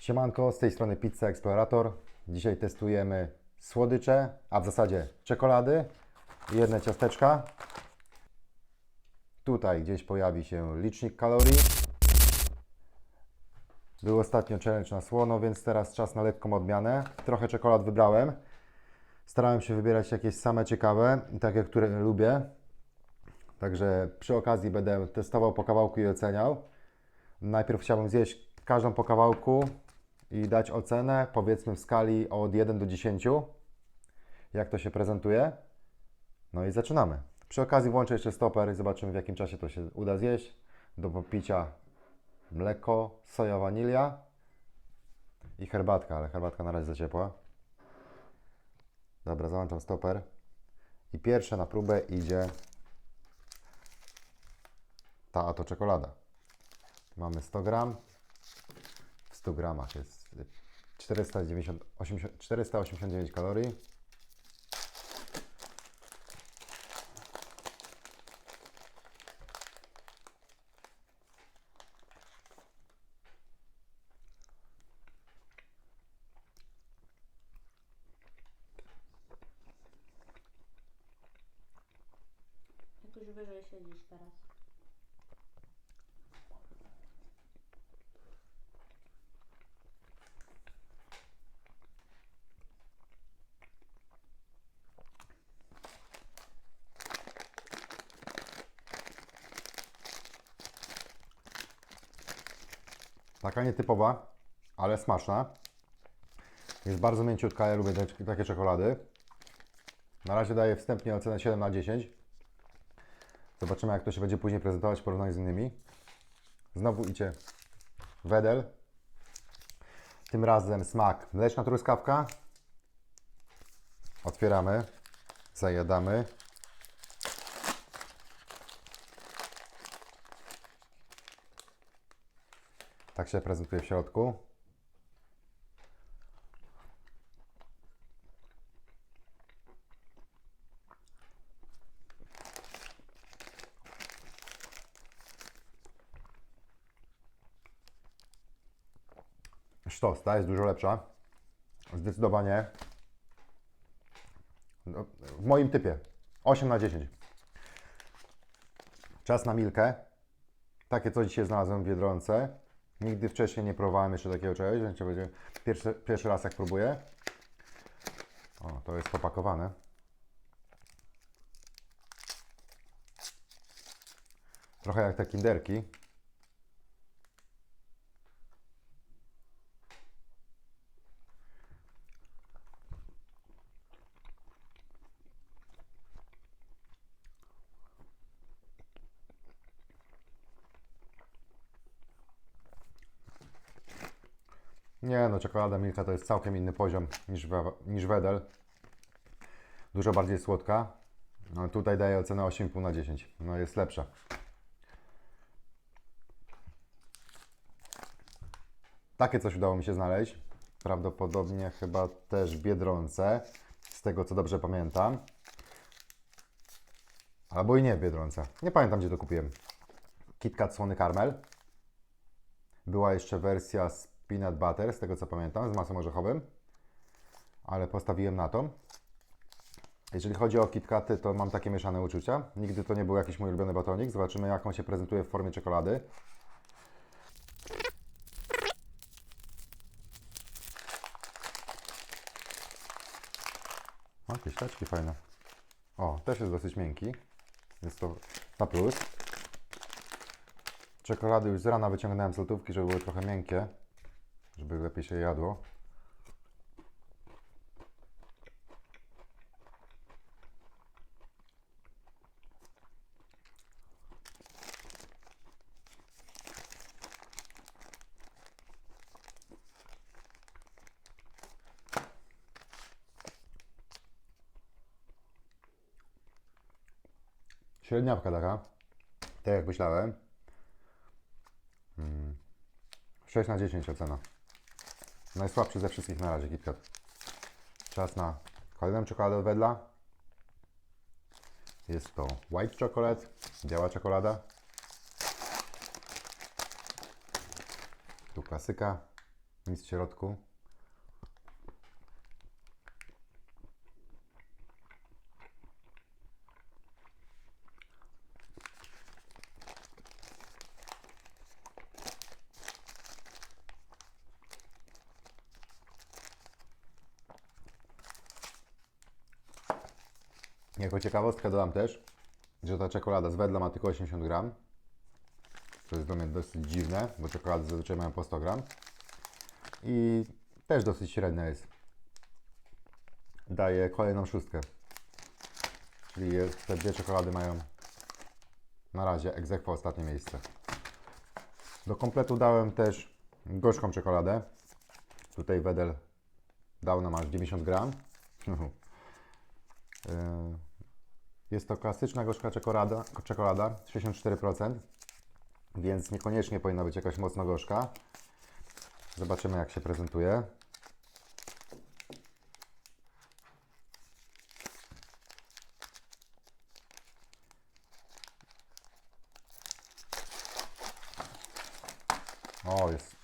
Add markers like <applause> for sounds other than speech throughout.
Siemanko, z tej strony Pizza Explorator. Dzisiaj testujemy słodycze, a w zasadzie czekolady jedne ciasteczka. Tutaj gdzieś pojawi się licznik kalorii. Był ostatnio challenge na słono, więc teraz czas na lekką odmianę. Trochę czekolad wybrałem. Starałem się wybierać jakieś same ciekawe, takie, które lubię. Także przy okazji będę testował po kawałku i oceniał. Najpierw chciałbym zjeść każdą po kawałku i dać ocenę, powiedzmy w skali od 1 do 10, jak to się prezentuje. No i zaczynamy. Przy okazji włączę jeszcze stoper i zobaczymy w jakim czasie to się uda zjeść. Do popicia mleko, soja, wanilia i herbatka, ale herbatka na razie za ciepła. Dobra, załączam stoper. I pierwsze na próbę idzie ta oto czekolada. Mamy 100 gram. W 100 gramach jest 490, 80, 489 kalorii. Jakoś wyżej siedzisz teraz. Taka nietypowa, ale smaczna. Jest bardzo mięciutka, ja lubię takie czekolady. Na razie daję wstępnie ocenę 7 na 10. Zobaczymy jak to się będzie później prezentować w porównaniu z innymi. Znowu idzie wedel. Tym razem smak mleczna truskawka. Otwieramy, zajadamy. Tak się prezentuje w środku. Sztos, ta jest dużo lepsza. Zdecydowanie. No, w moim typie 8 na 10. Czas na milkę. Takie coś dzisiaj znalazłem w Biedronce. Nigdy wcześniej nie próbowałem jeszcze takiego czegoś, więc to będzie pierwszy, pierwszy raz jak próbuję. O, to jest popakowane. Trochę jak te kinderki. Nie no, czekolada Milka to jest całkiem inny poziom niż, we, niż Wedel. Dużo bardziej słodka. No, tutaj daję ocenę 8,5 na 10. No jest lepsza. Takie coś udało mi się znaleźć. Prawdopodobnie chyba też Biedronce. Z tego co dobrze pamiętam. Albo i nie Biedronce. Nie pamiętam gdzie to kupiłem. KitKat słony karmel. Była jeszcze wersja z peanut butter, z tego co pamiętam, z masłem orzechowym, ale postawiłem na to. Jeżeli chodzi o KitKaty, to mam takie mieszane uczucia. Nigdy to nie był jakiś mój ulubiony batonik. Zobaczymy, jak on się prezentuje w formie czekolady. O, jakieś taczki fajne. O, też jest dosyć miękki. Jest to na plus. Czekolady już z rana wyciągnąłem z lotówki, żeby były trochę miękkie, żeby lepiej się jadło. Średniawka taka, tak jak myślałem. 6 na 10 ocena. Najsłabszy ze wszystkich na razie KitKat. Czas na kolejną czekoladę od Wedla. Jest to white chocolate, biała czekolada. Tu klasyka. Nic w środku. Jako ciekawostkę dodam też, że ta czekolada z wedla ma tylko 80 gram. To jest dla mnie dosyć dziwne, bo czekolady zazwyczaj mają po 100 gram. I też dosyć średnia jest. Daje kolejną szóstkę. Czyli jest, te dwie czekolady mają na razie egzekwo ostatnie miejsce. Do kompletu dałem też gorzką czekoladę. Tutaj Wedel dał nam aż 90 gram. <laughs> Jest to klasyczna gorzka czekolada, czekolada 64%, więc niekoniecznie powinna być jakaś mocno gorzka. Zobaczymy jak się prezentuje. O, jest.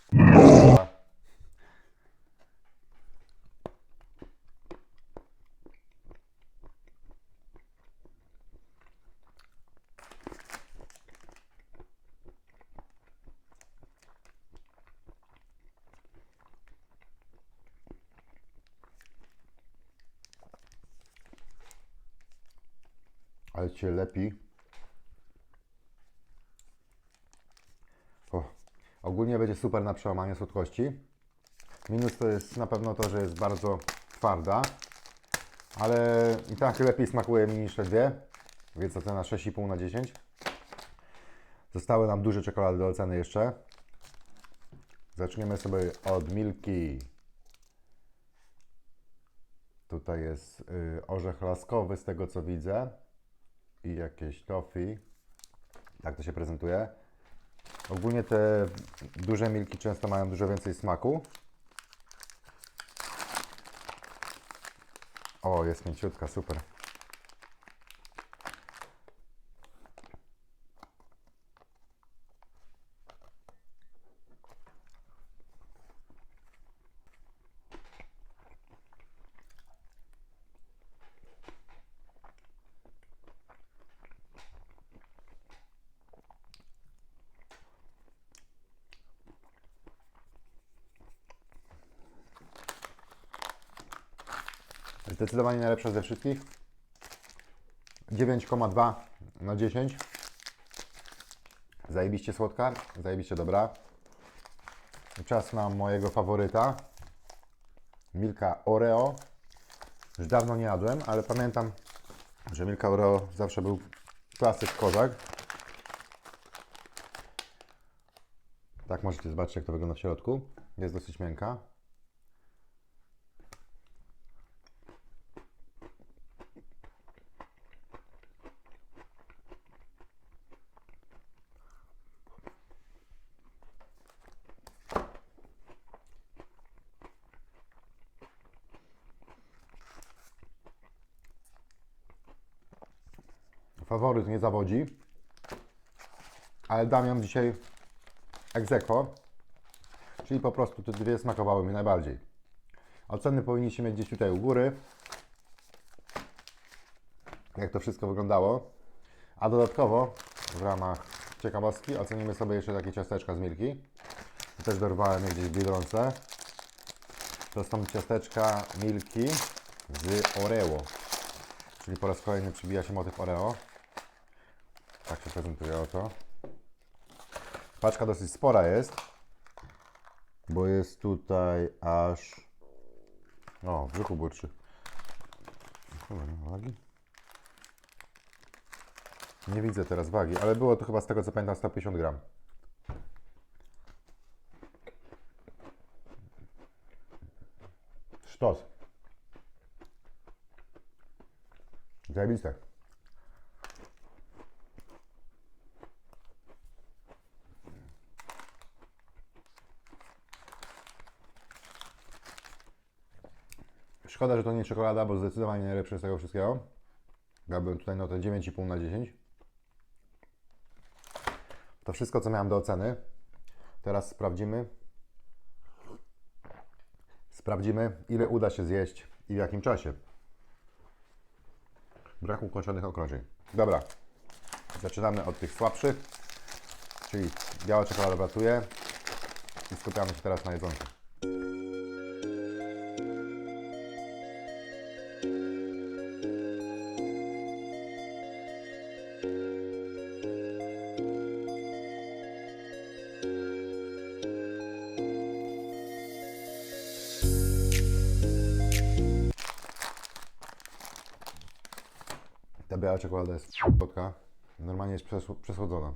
Ale cię lepi. O, ogólnie będzie super na przełamanie słodkości. Minus to jest na pewno to, że jest bardzo twarda. Ale i tak lepiej smakuje mi niż te dwie. Więc ocena 6,5 na 10. Zostały nam duże czekolady do oceny jeszcze. Zaczniemy sobie od Milki. Tutaj jest y, orzech laskowy z tego co widzę i jakieś toffee. Tak to się prezentuje. Ogólnie te duże milki często mają dużo więcej smaku. O, jest mięciutka, super. Zdecydowanie najlepsza ze wszystkich. 9,2 na 10. Zajebiście słodka, zajebiście dobra. Czas na mojego faworyta. Milka Oreo. Już dawno nie jadłem, ale pamiętam, że Milka Oreo zawsze był klasyk kozak. Tak możecie zobaczyć, jak to wygląda w środku. Jest dosyć miękka. Nie zawodzi, ale dam ją dzisiaj aequo, czyli po prostu te dwie smakowały mi najbardziej. Oceny powinniście mieć gdzieś tutaj u góry, jak to wszystko wyglądało. A dodatkowo w ramach ciekawostki ocenimy sobie jeszcze takie ciasteczka z Milki. Też dorwałem je gdzieś w Biedronce. To są ciasteczka Milki z Oreo. Czyli po raz kolejny przybija się motyw Oreo. Tak się prezentuje oto. Paczka dosyć spora jest, bo jest tutaj aż... O, w brzuchu burczy. Chyba nie ma wagi. Nie widzę teraz wagi, ale było to chyba z tego co pamiętam 150 gram. Sztos. Zajebiste. Szkoda, że to nie czekolada, bo zdecydowanie najlepsze z tego wszystkiego. Dałbym tutaj notę 9,5 na 10. To wszystko, co miałem do oceny. Teraz sprawdzimy, Sprawdzimy, ile uda się zjeść i w jakim czasie. Brak ukończonych okroczeń. Dobra, zaczynamy od tych słabszych, czyli biała czekolada bratuje i skupiamy się teraz na jedzonku. Ta biała czekolada jest słodka. Normalnie jest przes- przesłodzona.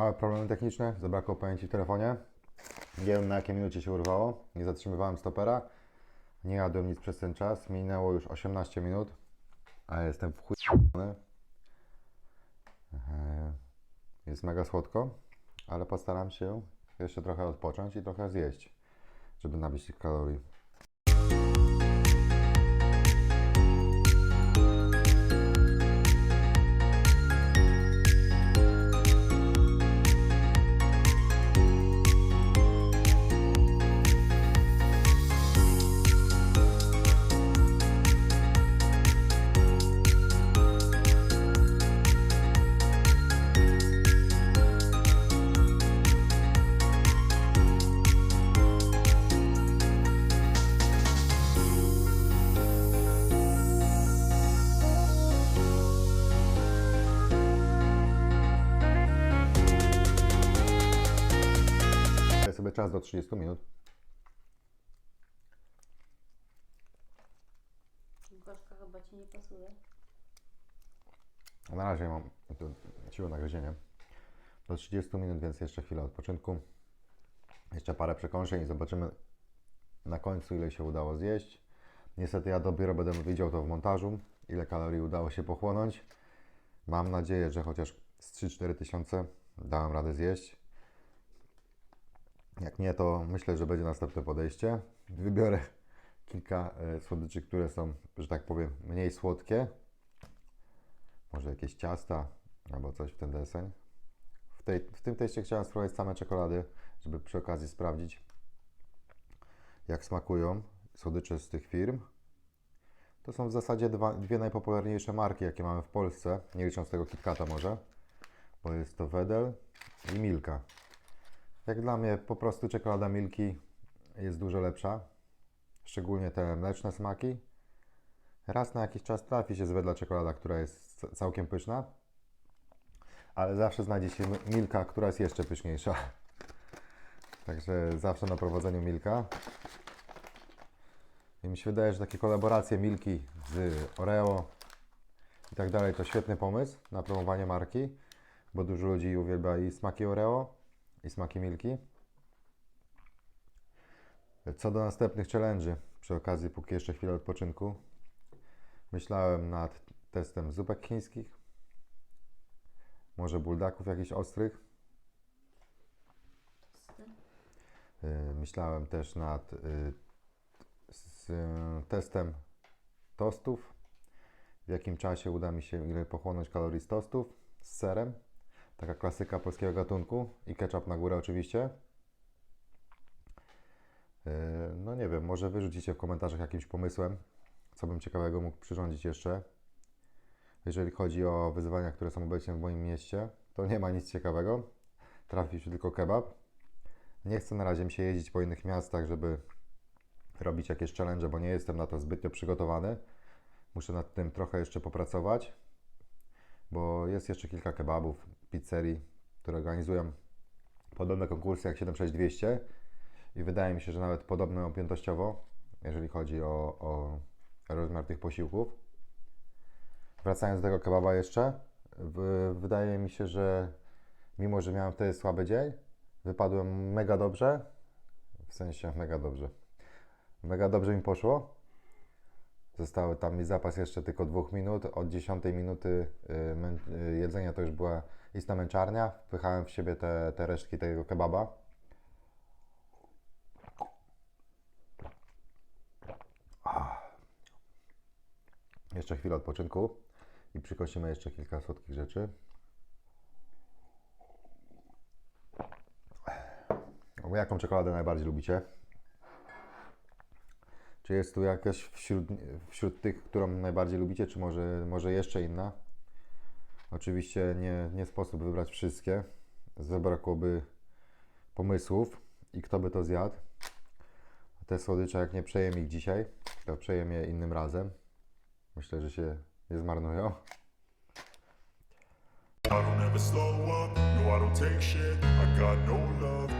Małe problemy techniczne, zabrakło pamięci w telefonie. Nie wiem na jakiej minucie się urwało. Nie zatrzymywałem stopera. Nie jadłem nic przez ten czas. Minęło już 18 minut, a jestem w chuj. Jest mega słodko, ale postaram się jeszcze trochę odpocząć i trochę zjeść, żeby nabić tych kalorii. Czas do 30 minut. Gorzka chyba Ci nie pasuje. Na razie mam siłę na gryzienie. Do 30 minut, więc jeszcze chwilę odpoczynku. Jeszcze parę przekąszeń i zobaczymy na końcu, ile się udało zjeść. Niestety ja dopiero będę widział to w montażu, ile kalorii udało się pochłonąć. Mam nadzieję, że chociaż z 3-4 tysiące dałem radę zjeść. Jak nie, to myślę, że będzie następne podejście. Wybiorę kilka e, słodyczy, które są, że tak powiem, mniej słodkie. Może jakieś ciasta albo coś w ten deseń. W, tej, w tym teście chciałem spróbować same czekolady, żeby przy okazji sprawdzić, jak smakują słodycze z tych firm. To są w zasadzie dwa, dwie najpopularniejsze marki, jakie mamy w Polsce, nie licząc tego KitKata może, bo jest to Wedel i Milka. Jak dla mnie po prostu czekolada Milki jest dużo lepsza, szczególnie te mleczne smaki. Raz na jakiś czas trafi się z Wedla czekolada, która jest całkiem pyszna, ale zawsze znajdzie się mi- Milka, która jest jeszcze pyszniejsza. <laughs> Także zawsze na prowadzeniu Milka. I mi się wydaje, że takie kolaboracje Milki z Oreo i tak dalej, to świetny pomysł na promowanie marki, bo dużo ludzi uwielbia i smaki Oreo, i smaki Milki. Co do następnych challenge'y, przy okazji, póki jeszcze chwilę odpoczynku, myślałem nad testem zupek chińskich, może buldaków jakichś ostrych. Y, Myślałem też nad y, y, testem tostów. W jakim czasie uda mi się ile pochłonąć kalorii z tostów z serem. Taka klasyka polskiego gatunku i ketchup na górę oczywiście. Y, No nie wiem, może wyrzucicie w komentarzach jakimś pomysłem, co bym ciekawego mógł przyrządzić jeszcze. Jeżeli chodzi o wyzwania, które są obecnie w moim mieście, to nie ma nic ciekawego. Trafi się tylko kebab. Nie chcę na razie mi się jeździć po innych miastach, żeby robić jakieś challenge, bo nie jestem na to zbytnio przygotowany. Muszę nad tym trochę jeszcze popracować, bo jest jeszcze kilka kebabów, pizzerii, które organizują podobne konkursy jak 76200 i wydaje mi się, że nawet podobne objętościowo, jeżeli chodzi o, o rozmiar tych posiłków. Wracając do tego kebaba jeszcze, wydaje mi się, że mimo, że miałem wtedy słaby dzień, wypadłem mega dobrze. W sensie mega dobrze. Mega dobrze mi poszło. Zostały tam mi zapas jeszcze tylko dwóch minut. Od 10 minuty y, y, jedzenia to już była istna męczarnia. Wpychałem w siebie te, te resztki tego kebaba. Jeszcze chwilę odpoczynku i przykosimy jeszcze kilka słodkich rzeczy. Jaką czekoladę najbardziej lubicie? Czy jest tu jakaś wśród, wśród tych, którą najbardziej lubicie, czy może, może jeszcze inna? Oczywiście nie, nie sposób wybrać wszystkie. Zabrakłoby pomysłów i kto by to zjadł. Te słodycze, jak nie przejem ich dzisiaj, to przejem je innym razem. Myślę, że się nie zmarnują. I don't ever slow up, no I don't take shit I got no love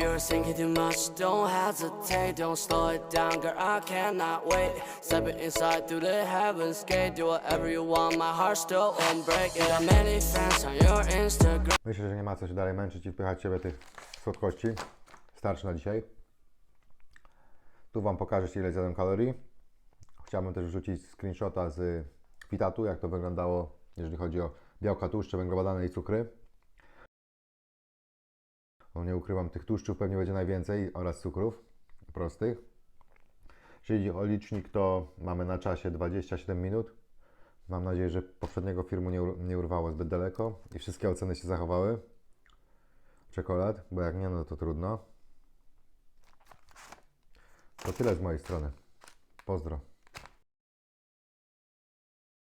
you're thinking too much, don't hesitate, don't slow it down, girl I cannot wait. Step it inside through the heavens gate, do whatever you want, my heart still won't break. Many fans on your Instagram. Myślę, że nie ma co się dalej męczyć i wpychać w siebie tych słodkości. Starczy na dzisiaj. Tu Wam pokażę, ile zjadłem kalorii. Chciałbym też wrzucić screenshota z Fitatu, jak to wyglądało, jeżeli chodzi o białka, tłuszcze, węglowodany i cukry. No nie ukrywam, tych tłuszczów pewnie będzie najwięcej oraz cukrów prostych. Chodzi o licznik, to mamy na czasie 27 minut. Mam nadzieję, że poprzedniego filmu nie, nie urwało zbyt daleko i wszystkie oceny się zachowały. Czekolad, bo jak nie, no to trudno. To tyle z mojej strony. Pozdro.